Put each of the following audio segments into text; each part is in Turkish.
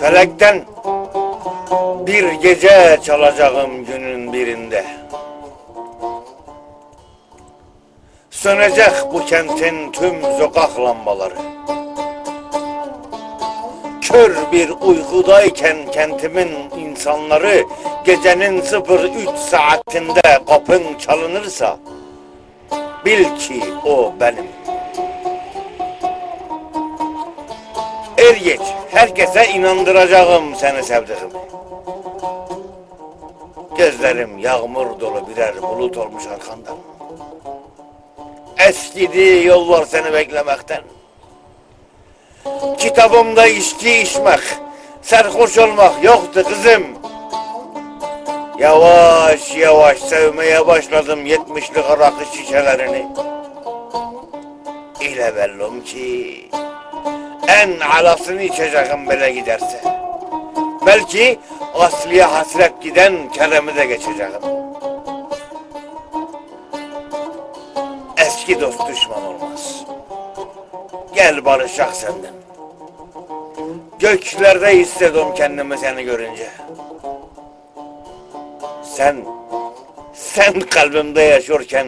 Felekten bir gece çalacağım günün birinde. Sönecek bu kentin tüm sokak lambaları. Kör bir uykudayken kentimin insanları gecenin 03 saatinde kapın çalınırsa bil ki o benim. Er geç herkese inandıracağım seni sevdiğimi. Gözlerim yağmur dolu birer bulut olmuş arkandan. Eskidi yollar seni beklemekten. Kitabımda içki içmek, serhoş olmak yoktu kızım. Yavaş yavaş sevmeye başladım yetmişlik rakı şişelerini. İle bellum ki en alasını içeceğim böyle giderse. Belki Aslı'ya hasret giden Kerem'i de geçeceğim. Eski dost düşman olmaz. Gel barışak senden. Göklerde hissediyorum kendimi seni görünce. Sen, sen kalbimde yaşarken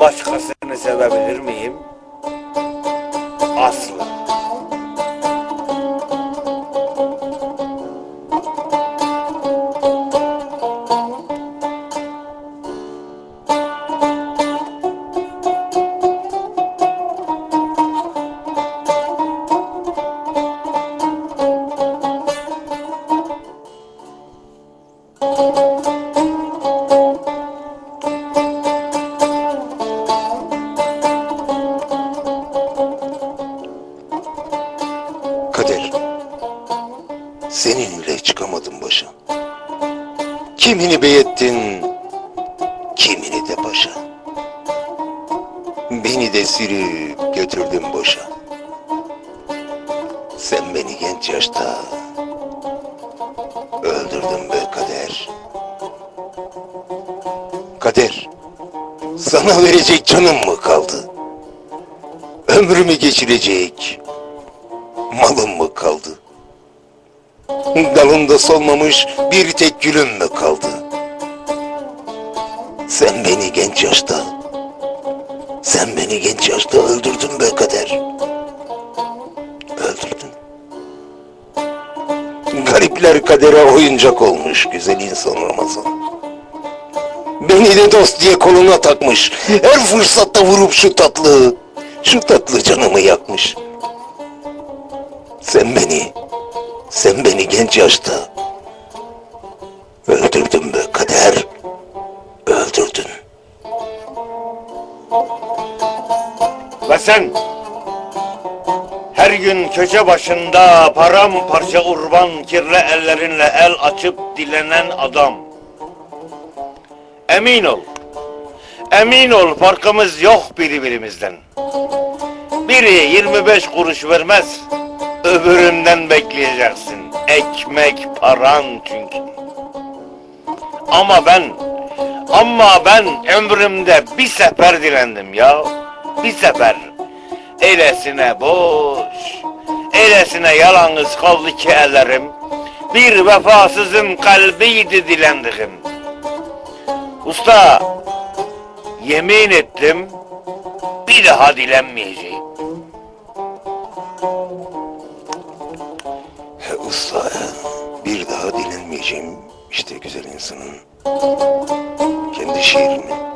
başkasını sevebilir miyim? Asla. Seninle çıkamadım başa. Kimini beyettin, kimini de başa. Beni de sürüp götürdün boşa. Sen beni genç yaşta öldürdün be kader. Kader, sana verecek canım mı kaldı? Ömrümü geçirecek malım mı kaldı? Dalında solmamış bir tek gülüm mü kaldı? Sen beni genç yaşta, sen beni genç yaşta öldürdün be kader. Öldürdün. Garipler kadere oyuncak olmuş güzel insan Ramazan. Beni de dost diye koluna takmış. Her fırsatta vurup şu tatlı, şu tatlı canımı yakmış. Sen beni, sen beni genç yaşta öldürdün be kader, öldürdün. Ve sen her gün köşe başında paramparça urban kirli ellerinle el açıp dilenen adam. Emin ol. Emin ol farkımız yok birbirimizden. Biri 25 kuruş vermez. Öbüründen bekleyeceksin. Ekmek paran çünkü. Ama ben ama ben ömrümde bir sefer dilendim ya. Bir sefer. Eylesine boş. Eylesine yalnız kaldı ki ellerim. Bir vefasızın kalbiydi dilendiğim. Usta, yemin ettim bir daha dilenmeyeceğim. He usta, bir daha dilenmeyeceğim işte güzel insanın kendi şiirini.